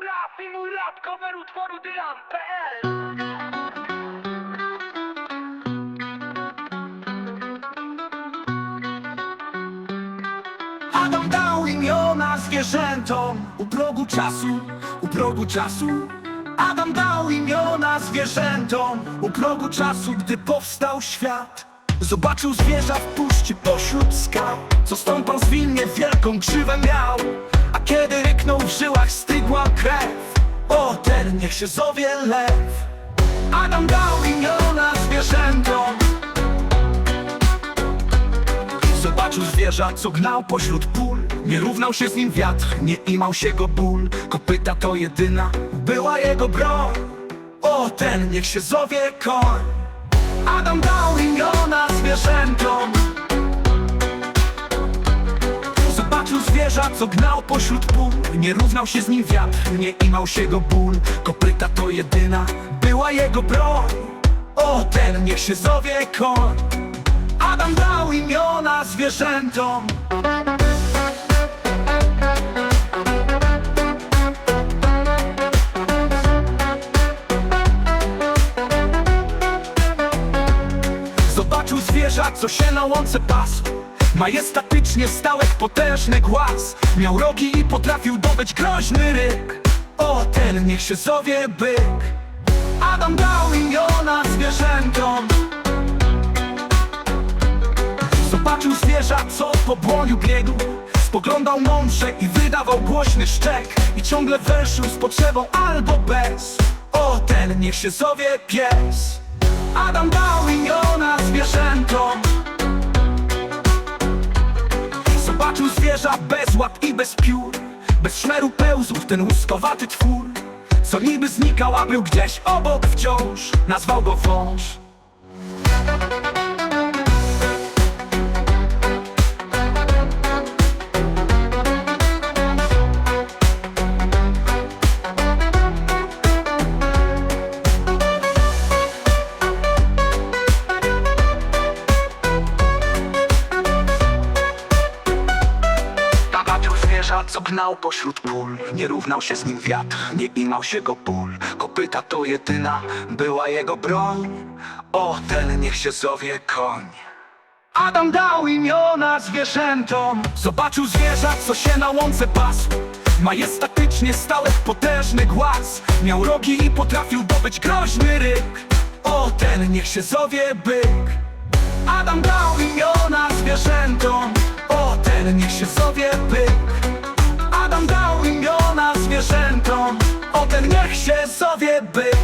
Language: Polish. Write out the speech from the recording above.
rap i mój rap cover utworu Dylan.pl Adam dał imiona zwierzętom U progu czasu, u progu czasu. Adam dał imiona zwierzętom U progu czasu, gdy powstał świat. Zobaczył zwierza w puszczy pośród skał Co stąpał zwinnie wielką grzywę miał. A kiedy ryknął w żyłach niech się zowie lew. Adam dał imiona zwierzętom Zobaczył zwierza, co gnał pośród pól. Nie równał się z nim wiatr, nie imał się go ból. Kopyta to jedyna, była jego broń. O, ten niech się zowie koń. Adam dał imiona zwierzętom zwierza, co gnał pośród pól. Nie równał się z nim wiatr, nie imał się go ból. Kopyta to jedyna, była jego broń. O, ten niech się zowie koń. Adam dał imiona zwierzętom. Zobaczył zwierza, co się na łące pasło Majestatycznie stał jak potężny głaz. Miał rogi i potrafił dobyć groźny ryk. O, ten niech się zowie byk. Adam dał imiona zwierzętom. Zobaczył zwierza, co po błoniu biegł Spoglądał mądrze i wydawał głośny szczek. I ciągle węszył z potrzebą albo bez. O, ten niech się zowie pies. Adam dał imiona zwierzętom i bez piór Bez szmeru pełzów ten łuskowaty twór Co niby znikał, a był gdzieś obok wciąż Nazwał go wąż Zwierza, co gnał pośród pól. Nie równał się z nim wiatr, nie imał się go ból. Kopyta to jedyna, była jego broń. O, ten niech się zowie koń. Adam dał imiona zwierzętom. Zobaczył zwierza, co się na łące pasło Majestatycznie stał jak potężny głaz. Miał rogi i potrafił dobyć groźny ryk. O, ten niech się zowie byk. Adam dał imiona zwierzętom. O, ten niech się zowie byk zowie byk